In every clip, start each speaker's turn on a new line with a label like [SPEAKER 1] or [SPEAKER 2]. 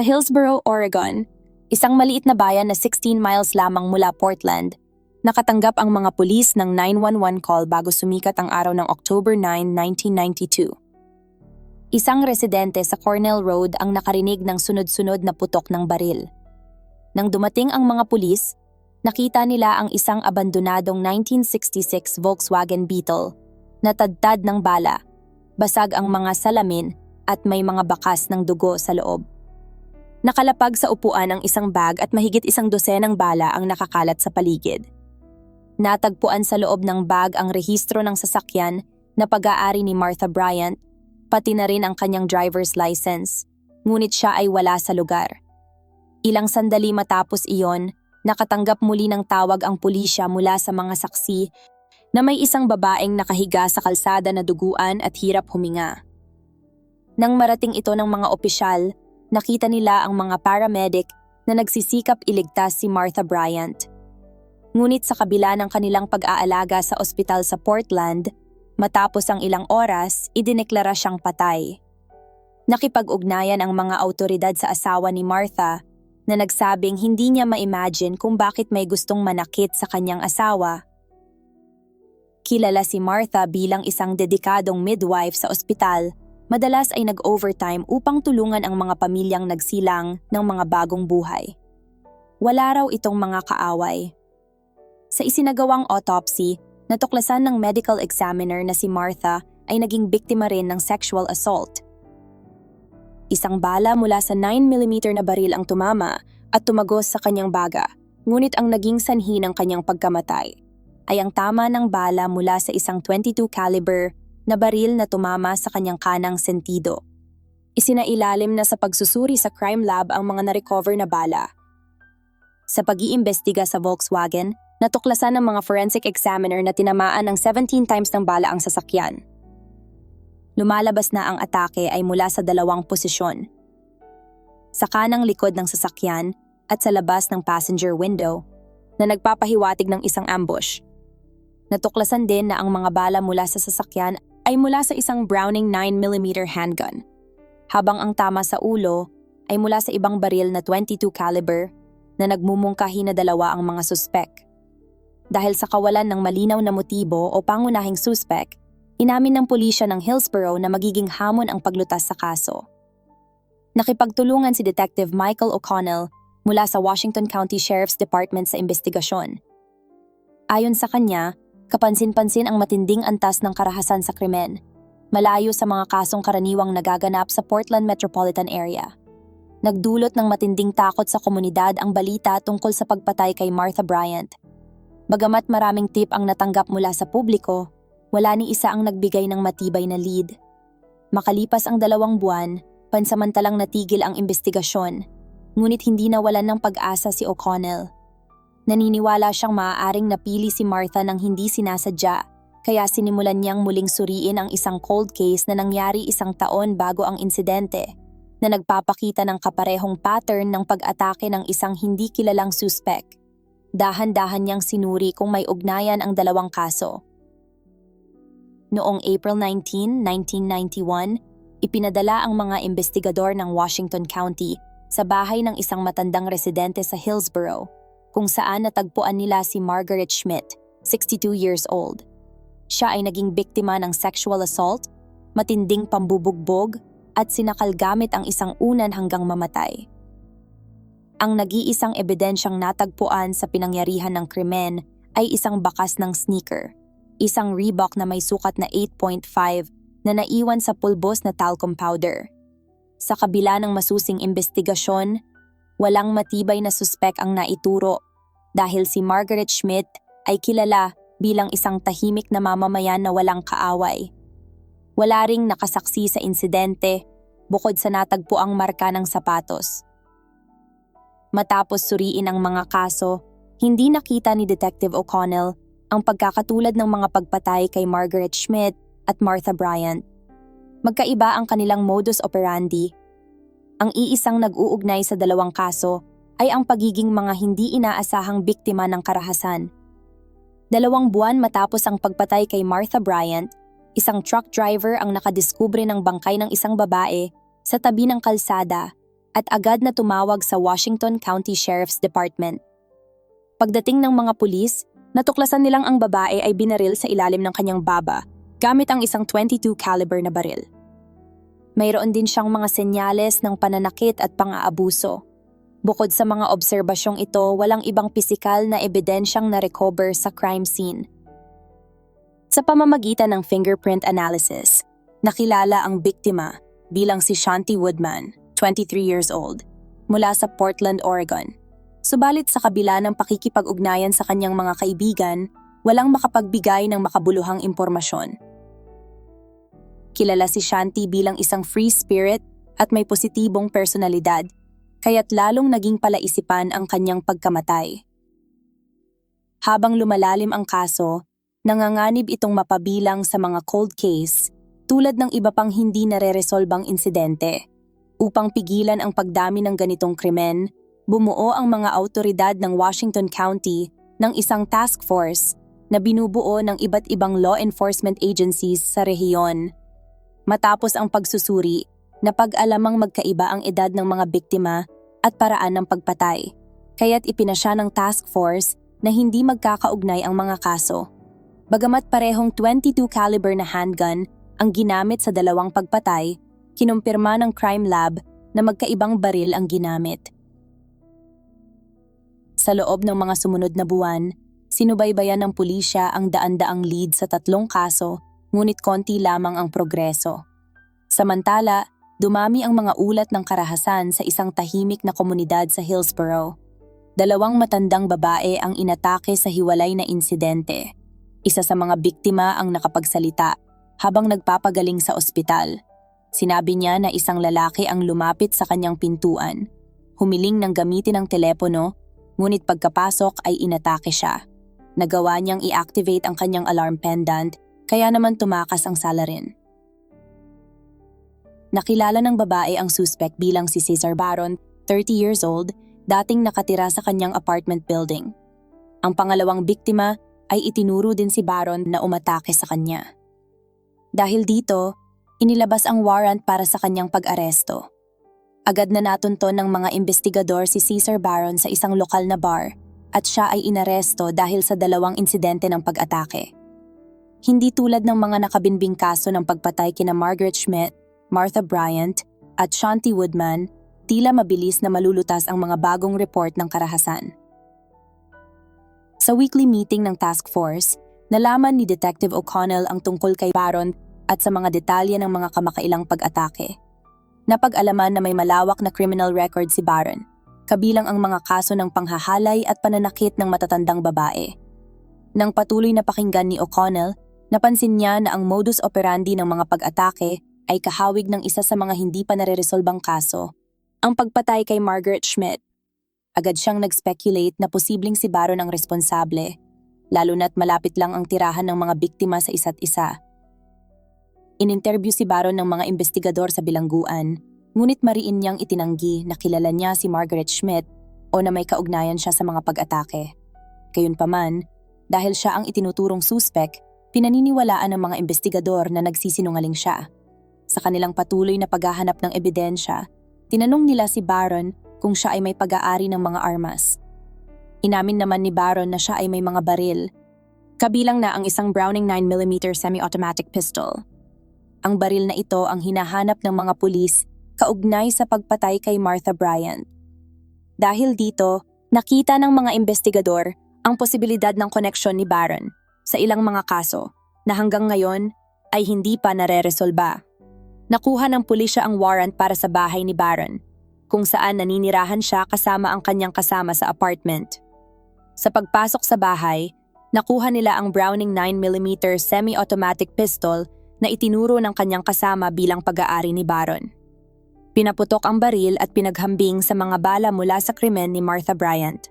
[SPEAKER 1] Sa Hillsboro, Oregon, isang maliit na bayan na 16 miles lamang mula Portland, nakatanggap ang mga pulis ng 911 call bago sumikat ang araw ng October 9, 1992. Isang residente sa Cornell Road ang nakarinig ng sunod-sunod na putok ng baril. Nang dumating ang mga pulis, nakita nila ang isang abandonadong 1966 Volkswagen Beetle na tadtad ng bala, basag ang mga salamin at may mga bakas ng dugo sa loob. Nakalapag sa upuan ang isang bag at mahigit isang dosenang bala ang nakakalat sa paligid. Natagpuan sa loob ng bag ang rehistro ng sasakyan na pag-aari ni Martha Bryant, pati na rin ang kanyang driver's license, ngunit siya ay wala sa lugar. Ilang sandali matapos iyon, nakatanggap muli ng tawag ang pulisya mula sa mga saksi na may isang babaeng nakahiga sa kalsada na duguan at hirap huminga. Nang marating ito ng mga opisyal, nakita nila ang mga paramedic na nagsisikap iligtas si Martha Bryant. Ngunit sa kabila ng kanilang pag-aalaga sa ospital sa Portland, matapos ang ilang oras, idineklara siyang patay. Nakipag-ugnayan ang mga autoridad sa asawa ni Martha na nagsabing hindi niya ma-imagine kung bakit may gustong manakit sa kanyang asawa. Kilala si Martha bilang isang dedikadong midwife sa ospital madalas ay nag-overtime upang tulungan ang mga pamilyang nagsilang ng mga bagong buhay. Wala raw itong mga kaaway. Sa isinagawang autopsy, natuklasan ng medical examiner na si Martha ay naging biktima rin ng sexual assault. Isang bala mula sa 9mm na baril ang tumama at tumagos sa kanyang baga, ngunit ang naging sanhi ng kanyang pagkamatay ay ang tama ng bala mula sa isang 22 caliber na baril na tumama sa kanyang kanang sentido. Isinailalim na sa pagsusuri sa crime lab ang mga na-recover na bala. Sa pag-iimbestiga sa Volkswagen, natuklasan ng mga forensic examiner na tinamaan ng 17 times ng bala ang sasakyan. Lumalabas na ang atake ay mula sa dalawang posisyon. Sa kanang likod ng sasakyan at sa labas ng passenger window na nagpapahiwatig ng isang ambush. Natuklasan din na ang mga bala mula sa sasakyan ay mula sa isang Browning 9mm handgun, habang ang tama sa ulo ay mula sa ibang baril na 22 caliber na nagmumungkahi na dalawa ang mga suspek. Dahil sa kawalan ng malinaw na motibo o pangunahing suspek, inamin ng pulisya ng Hillsborough na magiging hamon ang paglutas sa kaso. Nakipagtulungan si Detective Michael O'Connell mula sa Washington County Sheriff's Department sa investigasyon. Ayon sa kanya, kapansin-pansin ang matinding antas ng karahasan sa krimen, malayo sa mga kasong karaniwang nagaganap sa Portland metropolitan area. Nagdulot ng matinding takot sa komunidad ang balita tungkol sa pagpatay kay Martha Bryant. Bagamat maraming tip ang natanggap mula sa publiko, wala ni isa ang nagbigay ng matibay na lead. Makalipas ang dalawang buwan, pansamantalang natigil ang investigasyon, ngunit hindi nawalan ng pag-asa si O'Connell Naniniwala siyang maaaring napili si Martha nang hindi sinasadya, kaya sinimulan niyang muling suriin ang isang cold case na nangyari isang taon bago ang insidente, na nagpapakita ng kaparehong pattern ng pag-atake ng isang hindi kilalang suspek. Dahan-dahan niyang sinuri kung may ugnayan ang dalawang kaso. Noong April 19, 1991, ipinadala ang mga investigador ng Washington County sa bahay ng isang matandang residente sa Hillsborough kung saan natagpuan nila si Margaret Schmidt, 62 years old. Siya ay naging biktima ng sexual assault, matinding pambubugbog, at sinakal gamit ang isang unan hanggang mamatay. Ang nag-iisang ebidensyang natagpuan sa pinangyarihan ng krimen ay isang bakas ng sneaker, isang Reebok na may sukat na 8.5 na naiwan sa pulbos na talcum powder. Sa kabila ng masusing investigasyon, walang matibay na suspek ang naituro dahil si Margaret Schmidt ay kilala bilang isang tahimik na mamamayan na walang kaaway. Wala ring nakasaksi sa insidente bukod sa natagpuang marka ng sapatos. Matapos suriin ang mga kaso, hindi nakita ni Detective O'Connell ang pagkakatulad ng mga pagpatay kay Margaret Schmidt at Martha Bryant. Magkaiba ang kanilang modus operandi ang iisang nag-uugnay sa dalawang kaso ay ang pagiging mga hindi inaasahang biktima ng karahasan. Dalawang buwan matapos ang pagpatay kay Martha Bryant, isang truck driver ang nakadiskubre ng bangkay ng isang babae sa tabi ng kalsada at agad na tumawag sa Washington County Sheriff's Department. Pagdating ng mga pulis, natuklasan nilang ang babae ay binaril sa ilalim ng kanyang baba gamit ang isang 22 caliber na baril. Mayroon din siyang mga senyales ng pananakit at pang-aabuso. Bukod sa mga obserbasyong ito, walang ibang pisikal na ebidensyang na-recover sa crime scene. Sa pamamagitan ng fingerprint analysis, nakilala ang biktima bilang si Shanti Woodman, 23 years old, mula sa Portland, Oregon. Subalit sa kabila ng pakikipag-ugnayan sa kanyang mga kaibigan, walang makapagbigay ng makabuluhang impormasyon. Kilala si Shanti bilang isang free spirit at may positibong personalidad, kaya't lalong naging palaisipan ang kanyang pagkamatay. Habang lumalalim ang kaso, nanganganib itong mapabilang sa mga cold case tulad ng iba pang hindi nare-resolbang insidente. Upang pigilan ang pagdami ng ganitong krimen, bumuo ang mga autoridad ng Washington County ng isang task force na binubuo ng iba't ibang law enforcement agencies sa rehiyon. Matapos ang pagsusuri, napag-alamang magkaiba ang edad ng mga biktima at paraan ng pagpatay, kaya't ipinasya ng task force na hindi magkakaugnay ang mga kaso. Bagamat parehong 22 caliber na handgun ang ginamit sa dalawang pagpatay, kinumpirma ng crime lab na magkaibang baril ang ginamit. Sa loob ng mga sumunod na buwan, sinubaybayan ng pulisya ang daan-daang lead sa tatlong kaso ngunit konti lamang ang progreso. Samantala, dumami ang mga ulat ng karahasan sa isang tahimik na komunidad sa Hillsborough. Dalawang matandang babae ang inatake sa hiwalay na insidente. Isa sa mga biktima ang nakapagsalita habang nagpapagaling sa ospital. Sinabi niya na isang lalaki ang lumapit sa kanyang pintuan. Humiling ng gamitin ang telepono, ngunit pagkapasok ay inatake siya. Nagawa niyang i-activate ang kanyang alarm pendant kaya naman tumakas ang salarin. Nakilala ng babae ang suspect bilang si Cesar Baron, 30 years old, dating nakatira sa kanyang apartment building. Ang pangalawang biktima ay itinuro din si Baron na umatake sa kanya. Dahil dito, inilabas ang warrant para sa kanyang pag-aresto. Agad na natunton ng mga investigador si Cesar Baron sa isang lokal na bar at siya ay inaresto dahil sa dalawang insidente ng pag-atake. Hindi tulad ng mga nakabinbing kaso ng pagpatay kina Margaret Schmidt, Martha Bryant, at Shanti Woodman, tila mabilis na malulutas ang mga bagong report ng karahasan. Sa weekly meeting ng task force, nalaman ni Detective O'Connell ang tungkol kay Baron at sa mga detalye ng mga kamakailang pag-atake. Napag-alaman na may malawak na criminal record si Baron, kabilang ang mga kaso ng panghahalay at pananakit ng matatandang babae. Nang patuloy na pakinggan ni O'Connell Napansin niya na ang modus operandi ng mga pag-atake ay kahawig ng isa sa mga hindi pa nare-resolbang kaso, ang pagpatay kay Margaret Schmidt. Agad siyang nag-speculate na posibleng si Baron ang responsable, lalo na't malapit lang ang tirahan ng mga biktima sa isa't isa. Ininterview si Baron ng mga investigador sa bilangguan, ngunit mariin niyang itinanggi na kilala niya si Margaret Schmidt o na may kaugnayan siya sa mga pag-atake. Gayunpaman, dahil siya ang itinuturong suspect, Pinaniniwalaan ng mga investigador na nagsisinungaling siya. Sa kanilang patuloy na paghahanap ng ebidensya, tinanong nila si Baron kung siya ay may pag-aari ng mga armas. Inamin naman ni Baron na siya ay may mga baril, kabilang na ang isang Browning 9mm semi-automatic pistol. Ang baril na ito ang hinahanap ng mga pulis kaugnay sa pagpatay kay Martha Bryant. Dahil dito, nakita ng mga investigador ang posibilidad ng koneksyon ni Baron sa ilang mga kaso na hanggang ngayon ay hindi pa nare-resolba. Nakuha ng pulisya ang warrant para sa bahay ni Baron, kung saan naninirahan siya kasama ang kanyang kasama sa apartment. Sa pagpasok sa bahay, nakuha nila ang Browning 9mm semi-automatic pistol na itinuro ng kanyang kasama bilang pag-aari ni Baron. Pinaputok ang baril at pinaghambing sa mga bala mula sa krimen ni Martha Bryant.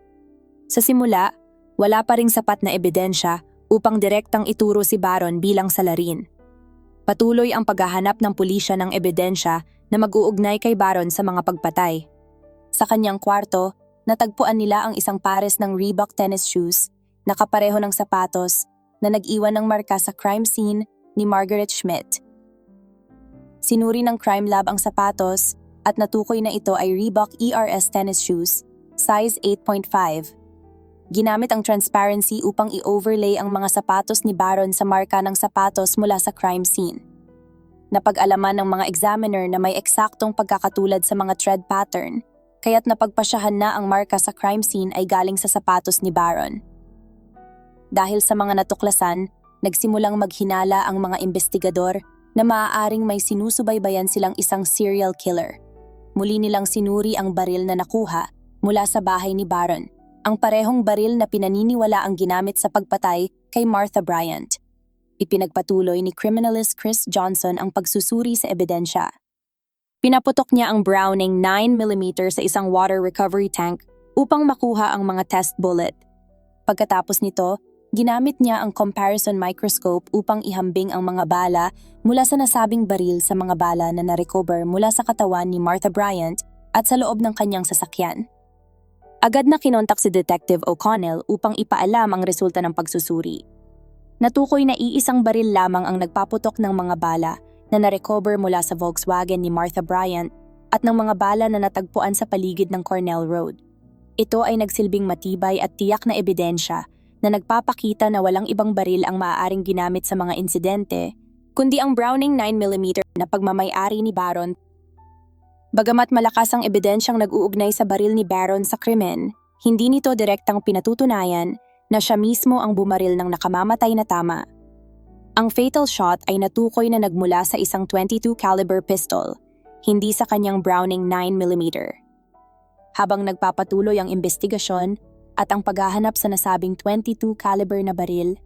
[SPEAKER 1] Sa simula, wala pa ring sapat na ebidensya upang direktang ituro si Baron bilang salarin. Patuloy ang paghahanap ng pulisya ng ebidensya na mag-uugnay kay Baron sa mga pagpatay. Sa kanyang kwarto, natagpuan nila ang isang pares ng Reebok tennis shoes na kapareho ng sapatos na nag-iwan ng marka sa crime scene ni Margaret Schmidt. Sinuri ng crime lab ang sapatos at natukoy na ito ay Reebok ERS tennis shoes, size 8.5. Ginamit ang transparency upang i-overlay ang mga sapatos ni Baron sa marka ng sapatos mula sa crime scene. Napag-alaman ng mga examiner na may eksaktong pagkakatulad sa mga tread pattern, kaya't napagpasyahan na ang marka sa crime scene ay galing sa sapatos ni Baron. Dahil sa mga natuklasan, nagsimulang maghinala ang mga investigador na maaaring may sinusubaybayan silang isang serial killer. Muli nilang sinuri ang baril na nakuha mula sa bahay ni Baron, ang parehong baril na pinaniniwala ang ginamit sa pagpatay kay Martha Bryant. Ipinagpatuloy ni criminalist Chris Johnson ang pagsusuri sa ebidensya. Pinaputok niya ang Browning 9mm sa isang water recovery tank upang makuha ang mga test bullet. Pagkatapos nito, ginamit niya ang comparison microscope upang ihambing ang mga bala mula sa nasabing baril sa mga bala na narecover mula sa katawan ni Martha Bryant at sa loob ng kanyang sasakyan. Agad na kinontak si Detective O'Connell upang ipaalam ang resulta ng pagsusuri. Natukoy na iisang baril lamang ang nagpaputok ng mga bala na narecover mula sa Volkswagen ni Martha Bryant at ng mga bala na natagpuan sa paligid ng Cornell Road. Ito ay nagsilbing matibay at tiyak na ebidensya na nagpapakita na walang ibang baril ang maaaring ginamit sa mga insidente, kundi ang Browning 9mm na pagmamayari ni Baron. Bagamat malakas ang ebidensyang nag-uugnay sa baril ni Baron sa krimen, hindi nito direktang pinatutunayan na siya mismo ang bumaril ng nakamamatay na tama. Ang fatal shot ay natukoy na nagmula sa isang 22 caliber pistol, hindi sa kanyang Browning 9mm. Habang nagpapatuloy ang investigasyon at ang paghahanap sa nasabing 22 caliber na baril,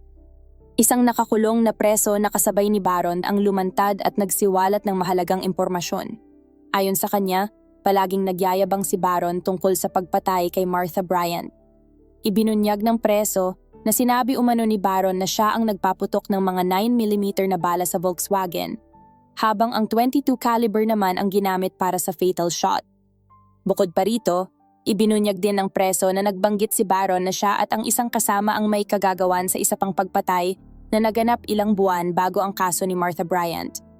[SPEAKER 1] isang nakakulong na preso na kasabay ni Baron ang lumantad at nagsiwalat ng mahalagang impormasyon. Ayon sa kanya, palaging nagyayabang si Baron tungkol sa pagpatay kay Martha Bryant. Ibinunyag ng preso na sinabi umano ni Baron na siya ang nagpaputok ng mga 9mm na bala sa Volkswagen, habang ang 22 caliber naman ang ginamit para sa fatal shot. Bukod pa rito, ibinunyag din ng preso na nagbanggit si Baron na siya at ang isang kasama ang may kagagawan sa isa pang pagpatay na naganap ilang buwan bago ang kaso ni Martha Bryant.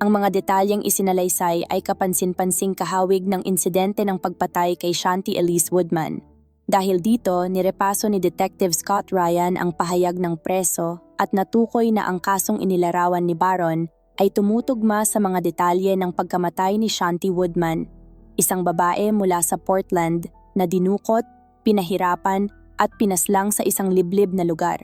[SPEAKER 1] Ang mga detalyeng isinalaysay ay kapansin-pansing kahawig ng insidente ng pagpatay kay Shanti Elise Woodman. Dahil dito, nirepaso ni Detective Scott Ryan ang pahayag ng preso at natukoy na ang kasong inilarawan ni Baron ay tumutugma sa mga detalye ng pagkamatay ni Shanti Woodman, isang babae mula sa Portland na dinukot, pinahirapan at pinaslang sa isang liblib na lugar.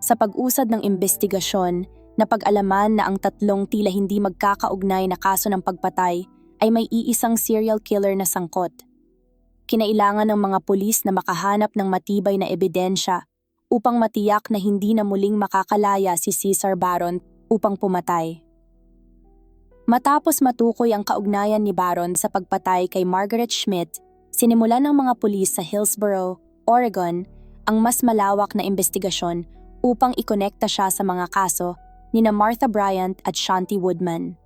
[SPEAKER 1] Sa pag-usad ng investigasyon, napag-alaman na ang tatlong tila hindi magkakaugnay na kaso ng pagpatay ay may iisang serial killer na sangkot. Kinailangan ng mga pulis na makahanap ng matibay na ebidensya upang matiyak na hindi na muling makakalaya si Cesar Baron upang pumatay. Matapos matukoy ang kaugnayan ni Baron sa pagpatay kay Margaret Schmidt, sinimulan ng mga pulis sa Hillsborough, Oregon, ang mas malawak na investigasyon upang ikonekta siya sa mga kaso ni na Martha Bryant at Shanti Woodman.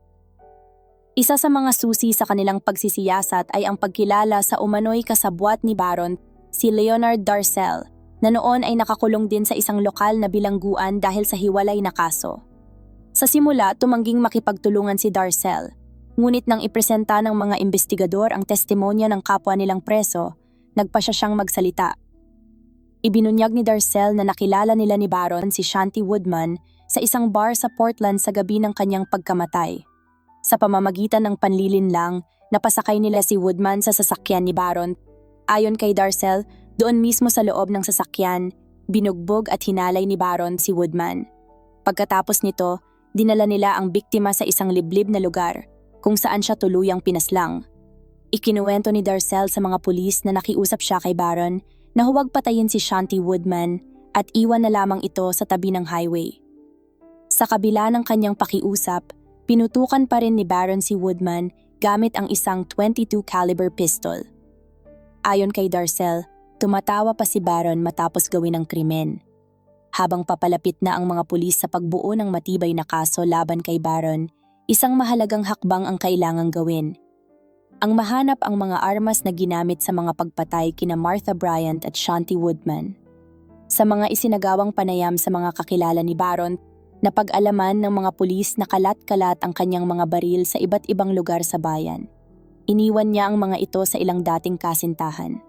[SPEAKER 1] Isa sa mga susi sa kanilang pagsisiyasat ay ang pagkilala sa umano'y kasabwat ni Baron, si Leonard Darcel, na noon ay nakakulong din sa isang lokal na bilangguan dahil sa hiwalay na kaso. Sa simula, tumangging makipagtulungan si Darcel, ngunit nang ipresenta ng mga investigador ang testimonya ng kapwa nilang preso, nagpasya siyang magsalita. Ibinunyag ni Darcel na nakilala nila ni Baron si Shanti Woodman sa isang bar sa Portland sa gabi ng kanyang pagkamatay. Sa pamamagitan ng panlilinlang, napasakay nila si Woodman sa sasakyan ni Baron. Ayon kay Darcel, doon mismo sa loob ng sasakyan, binugbog at hinalay ni Baron si Woodman. Pagkatapos nito, dinala nila ang biktima sa isang liblib na lugar kung saan siya tuluyang pinaslang. Ikinuwento ni Darcel sa mga pulis na nakiusap siya kay Baron na huwag patayin si Shanti Woodman at iwan na lamang ito sa tabi ng highway. Sa kabila ng kanyang pakiusap, pinutukan pa rin ni Baron si Woodman gamit ang isang 22 caliber pistol. Ayon kay Darcel, tumatawa pa si Baron matapos gawin ang krimen. Habang papalapit na ang mga pulis sa pagbuo ng matibay na kaso laban kay Baron, isang mahalagang hakbang ang kailangang gawin. Ang mahanap ang mga armas na ginamit sa mga pagpatay kina Martha Bryant at Shanti Woodman. Sa mga isinagawang panayam sa mga kakilala ni Baron, napag-alaman ng mga pulis na kalat-kalat ang kanyang mga baril sa iba't ibang lugar sa bayan. Iniwan niya ang mga ito sa ilang dating kasintahan.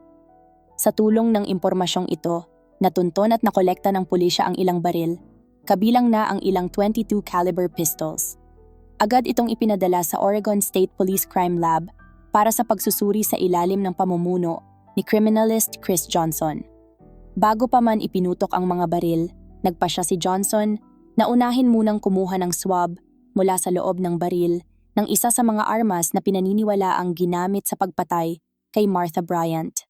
[SPEAKER 1] Sa tulong ng impormasyong ito, natunton at nakolekta ng pulisya ang ilang baril, kabilang na ang ilang 22 caliber pistols. Agad itong ipinadala sa Oregon State Police Crime Lab para sa pagsusuri sa ilalim ng pamumuno ni criminalist Chris Johnson. Bago pa man ipinutok ang mga baril, nagpa siya si Johnson na unahin munang kumuha ng swab mula sa loob ng baril ng isa sa mga armas na pinaniniwala ang ginamit sa pagpatay kay Martha Bryant.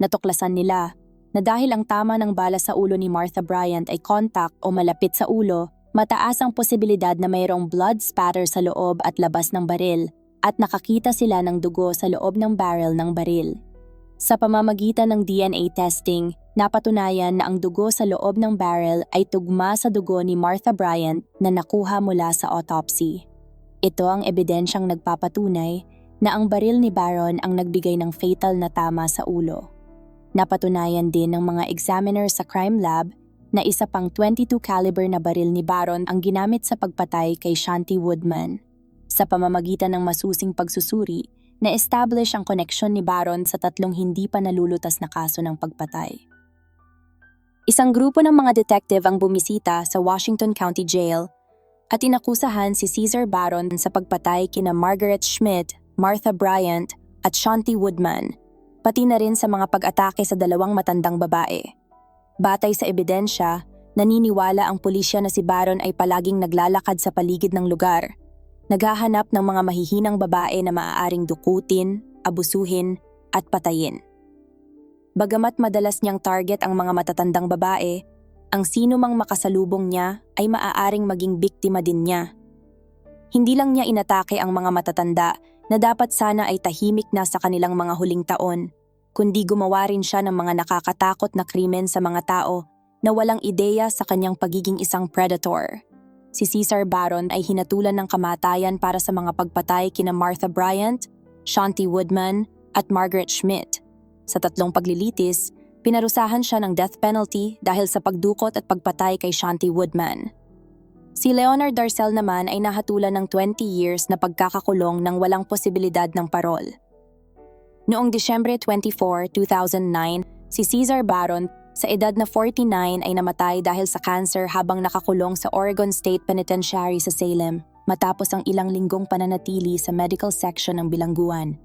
[SPEAKER 1] Natuklasan nila na dahil ang tama ng bala sa ulo ni Martha Bryant ay contact o malapit sa ulo, mataas ang posibilidad na mayroong blood spatter sa loob at labas ng baril at nakakita sila ng dugo sa loob ng barrel ng baril. Sa pamamagitan ng DNA testing, napatunayan na ang dugo sa loob ng barrel ay tugma sa dugo ni Martha Bryant na nakuha mula sa autopsy. Ito ang ebidensyang nagpapatunay na ang baril ni Baron ang nagbigay ng fatal na tama sa ulo. Napatunayan din ng mga examiner sa crime lab na isa pang 22 caliber na baril ni Baron ang ginamit sa pagpatay kay Shanti Woodman. Sa pamamagitan ng masusing pagsusuri, na-establish ang koneksyon ni Baron sa tatlong hindi pa nalulutas na kaso ng pagpatay. Isang grupo ng mga detective ang bumisita sa Washington County Jail at inakusahan si Caesar Baron sa pagpatay kina Margaret Schmidt, Martha Bryant at Shanti Woodman, pati na rin sa mga pag-atake sa dalawang matandang babae. Batay sa ebidensya, naniniwala ang pulisya na si Baron ay palaging naglalakad sa paligid ng lugar, naghahanap ng mga mahihinang babae na maaaring dukutin, abusuhin at patayin. Bagamat madalas niyang target ang mga matatandang babae, ang sino mang makasalubong niya ay maaaring maging biktima din niya. Hindi lang niya inatake ang mga matatanda na dapat sana ay tahimik na sa kanilang mga huling taon, kundi gumawa rin siya ng mga nakakatakot na krimen sa mga tao na walang ideya sa kanyang pagiging isang predator. Si Cesar Baron ay hinatulan ng kamatayan para sa mga pagpatay kina Martha Bryant, Shanti Woodman at Margaret Schmidt. Sa tatlong paglilitis, pinarusahan siya ng death penalty dahil sa pagdukot at pagpatay kay Shanti Woodman. Si Leonard Darcel naman ay nahatulan ng 20 years na pagkakakulong ng walang posibilidad ng parol. Noong Disyembre 24, 2009, si Cesar Baron sa edad na 49 ay namatay dahil sa cancer habang nakakulong sa Oregon State Penitentiary sa Salem matapos ang ilang linggong pananatili sa medical section ng bilangguan.